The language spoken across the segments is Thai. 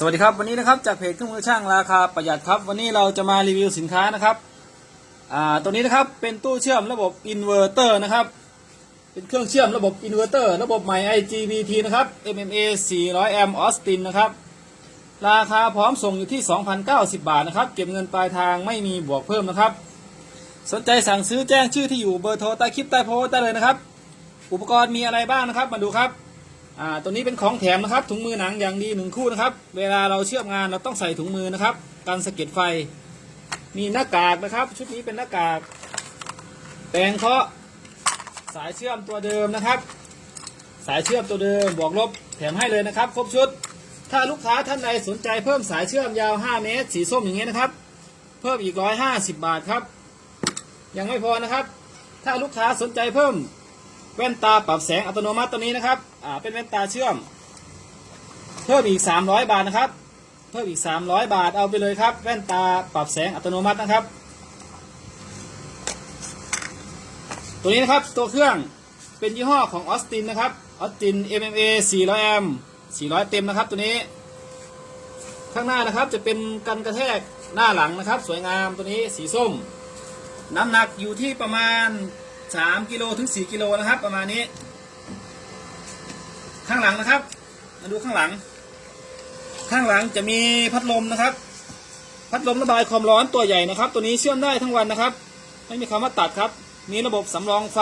สวัสดีครับวันนี้นะครับจากเพจเครื่องมือช่างราคาประหยัดครับ วันนี้เราจะมารีวิวสินค้านะครับอ่าตัวนี้นะครับเป็นตู้เชื่อมระบบอินเวอร์เตอร์นะครับ เป็นเครื่องเชื่อมระบบอินเวอร์เตอร์ระบบใหม่ IGBT นะครับ MMA 400 แอมป์ออสตินนะครับ ราคาพร้อมส่งอยู่ที่ 2,090 บาทนะครับ เก็บเงินปลายทางไม่มีบวกเพิ่มนะครับ สนใจสั่งซื้อแจ้งชื่อที่อยู่เบอร์โทรใต้คลิปใต้โพสต์ได้เลยนะครับ อุปกรณ์มีอะไรบ้างนะครับมาดูครับ อ่าตัวนี้เป็นของแถมนะครับ ถุงมือหนังอย่างดีหนึ่งคู่นะครับ เวลาเราเชื่อมงานเราต้องใส่ถุงมือนะครับกันสะเก็ดไฟ มีหน้ากากนะครับ ชุดนี้เป็นหน้ากากแปรงเคาะสายเชื่อมตัวเดิมนะครับ สายเชื่อมตัวเดิมบวกลบแถมให้เลยนะครับ ครบชุด ถ้าลูกค้าท่านใดสนใจเพิ่มสายเชื่อมยาว 5 เมตร สีส้มอย่างเงี้ยนะครับ เพิ่มอีก 150 บาทครับ ยังไม่พอนะครับ ถ้าลูกค้าสนใจเพิ่ม แว่นตาปรับแสงอัตโนมัติตัวนี้นะครับอ่าเป็นแว่นตาเชื่อม เพิ่มอีก 300 บาทนะครับ เพิ่มอีก 300 บาทเอาไปเลยครับ แว่นตาปรับแสงอัตโนมัตินะครับ ตัวนี้นะครับตัวเครื่องเป็นยี่ห้อของออสตินนะครับออสติน MMA 400แอมป์400 เต็มนะครับตัวนี้ ข้างหน้านะครับจะเป็นกันกระแทกหน้าหลังนะครับ สวยงามตัวนี้สีส้ม น้ำหนักอยู่ที่ประมาณ 3กิโลถึง 4 กิโลนะครับ ประมาณนี้ ข้างหลังนะครับ มาดูข้างหลัง ข้างหลังจะมีพัดลมนะครับ พัดลมระบายความร้อนตัวใหญ่นะครับ ตัวนี้เชื่อมได้ทั้งวันนะครับ ไม่มีคำว่าตัดครับ มีระบบสำรองไฟ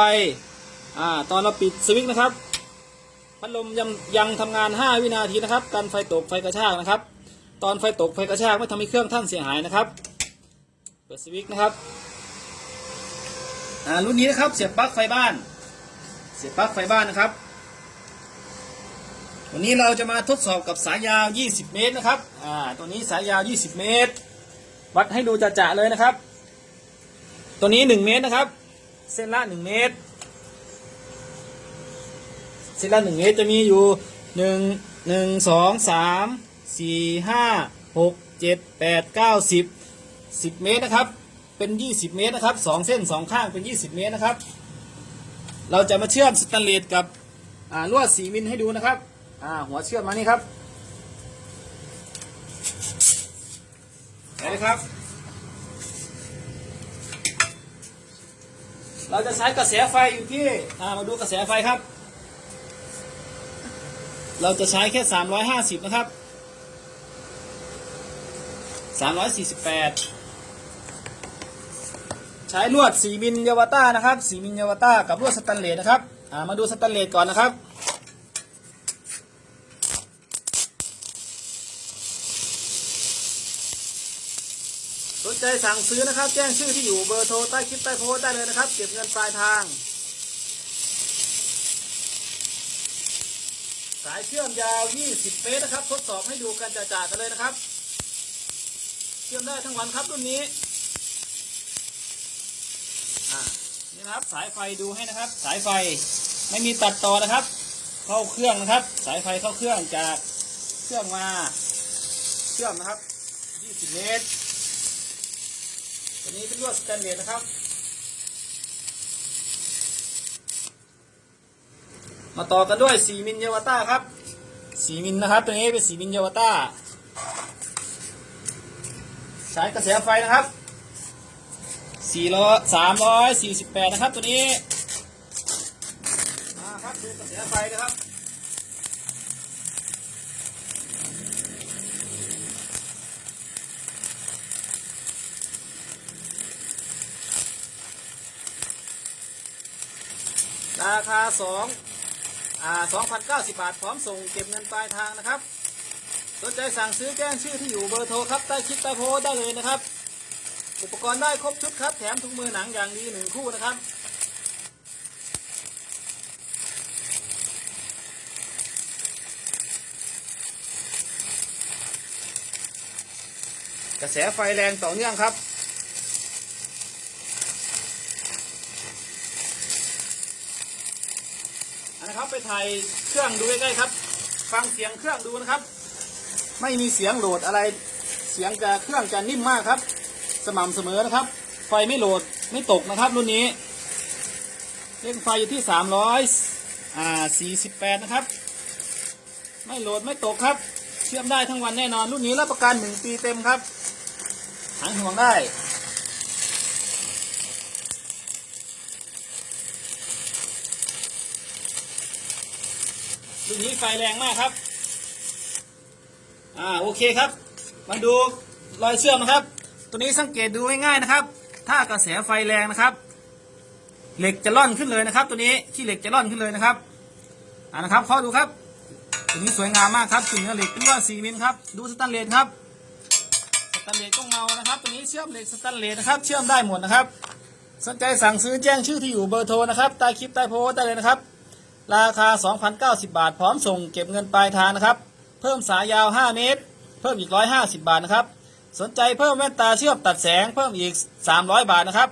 อ่าตอนเราปิดสวิตช์นะครับ พัดลมยังยังทำงาน 5 วินาทีนะครับกันไฟตกไฟกระชากนะครับ ตอนไฟตกไฟกระชากไม่ทำให้เครื่องท่านเสียหายนะครับ เปิดสวิตช์นะครับ อ่ารุ่นนี้นะครับเสียบปลั๊กไฟบ้าน เสียบปลั๊กไฟบ้านนะครับ วันนี้เราจะมาทดสอบกับสายยาว 20 เมตรนะครับอ่าตัวนี้สายยาว 20 เมตร วัดให้ดูจะๆเลยนะครับ ตัวนี้ 1 เมตรนะครับ เส้นละ 1 เมตร เส้นละ 1 เมตรจะมีอยู่ 1 1 2 3 4 5 6 7 8 9 10 10 เมตรนะครับ เป็น 20 เมตรนะครับ2เส้น2ข้างเป็น 20 เมตรนะครับ เราจะมาเชื่อมสแตนเลสกับลวด4มิลให้ดูนะครับหัวเชื่อมมานี่ครับเห็นไหมครับ เราจะใช้กระแสไฟอยู่ที่อ่ามาดูกระแสไฟครับ เราจะใช้แค่ 350 นะครับ 348 ใช้ลวด4มิลยาวต้านะครับ4มิลยาวต้ากับลวดสแตนเลสนะครับามาดูสแตนเลสก่อนนะครับสนใจสั่งซื้อนะครับ แจ้งชื่อที่อยู่เบอร์โทรใต้คลิปใต้โพสได้เลยนะครับ เก็บเงินปลายทาง สายเชื่อมยาว 20 เมตรนะครับ ทดสอบให้ดูกันจ่าๆกันเลยนะครับ เชื่อมได้ทั้งวันครับรุ่นนี้ อ่า นี่นะครับสายไฟดูให้นะครับ สายไฟไม่มีตัดต่อนะครับ เข้าเครื่องนะครับ สายไฟเข้าเครื่องจากเครื่องมาเชื่อมนะครับ 20 เมตรตัวนี้เป็นลวดสแตนเลสนะครับ มาต่อกันด้วย 4 มิลเยาวต้าครับ 4 มิลนะครับ ตัวนี้เป็น 4 มิลเยาวต้าสายกระแสไฟนะครับ 4ร้อย348นะครับตัวนี้ มาครับดูกระแสไฟนะครับราคา2อ่า2,090 บาท พร้อมส่งเก็บเงินปลายทางนะครับ สนใจสั่งซื้อแจ้งชื่อที่อยู่เบอร์โทรครับ ใต้คลิปใต้โพสได้เลยนะครับ อุปกรณ์ได้ครบชุดครับ แถมถุงมือหนังอย่างดีหนึ่งคู่นะครับกระแสไฟแรงต่อเนื่องครับอันนะครับไปถ่ายเครื่องดูใกล้ๆครับ ฟังเสียงเครื่องดูนะครับ ไม่มีเสียงโหลดอะไร เสียงจะเครื่องจะนิ่มมากครับ สม่ำเสมอนะครับ ไฟไม่โหลดไม่ตกนะครับ รุ่นนี้เร่งไฟอยู่ที่300อ่า48นะครับ ไม่โหลดไม่ตกครับ เชื่อมได้ทั้งวันแน่นอน รุ่นนี้รับประกันหนึ่งปีเต็มครับหางห่วงได้รุ่นนี้ไฟแรงมากครับ อ่า โอเคครับ มาดูรอยเชื่อมนะครับ ตัวนี้สังเกตดูง่ายๆนะครับ ถ้ากระแสไฟแรงนะครับ เหล็กจะล่อนขึ้นเลยนะครับ ตัวนี้ขี้เหล็กจะล่อนขึ้นเลยนะครับอ่านะครับเข้าดูครับตัวนี้สวยงามมากครับถึงเนื้อเหล็กเป็นว่า4มิลครับ ดูสแตนเลสครับสแตนเลสก็เงานะครับตัวนี้เชื่อมเหล็กสแตนเลสนะครับ เชื่อมได้หมดนะครับ สนใจสั่งซื้อแจ้งชื่อที่อยู่เบอร์โทรนะครับใต้คลิปใต้โพสต์ได้เลยนะครับ ราคา 2,090 บาท พร้อมส่งเก็บเงินปลายทางนะครับ เพิ่มสายยาว 5 เมตร เพิ่มอีก 150 บาทนะครับ สนใจเพิ่มแว่นตาเชื่อมตัดแสงเพิ่มอีก 300 บาทนะครับ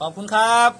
ขอบคุณครับ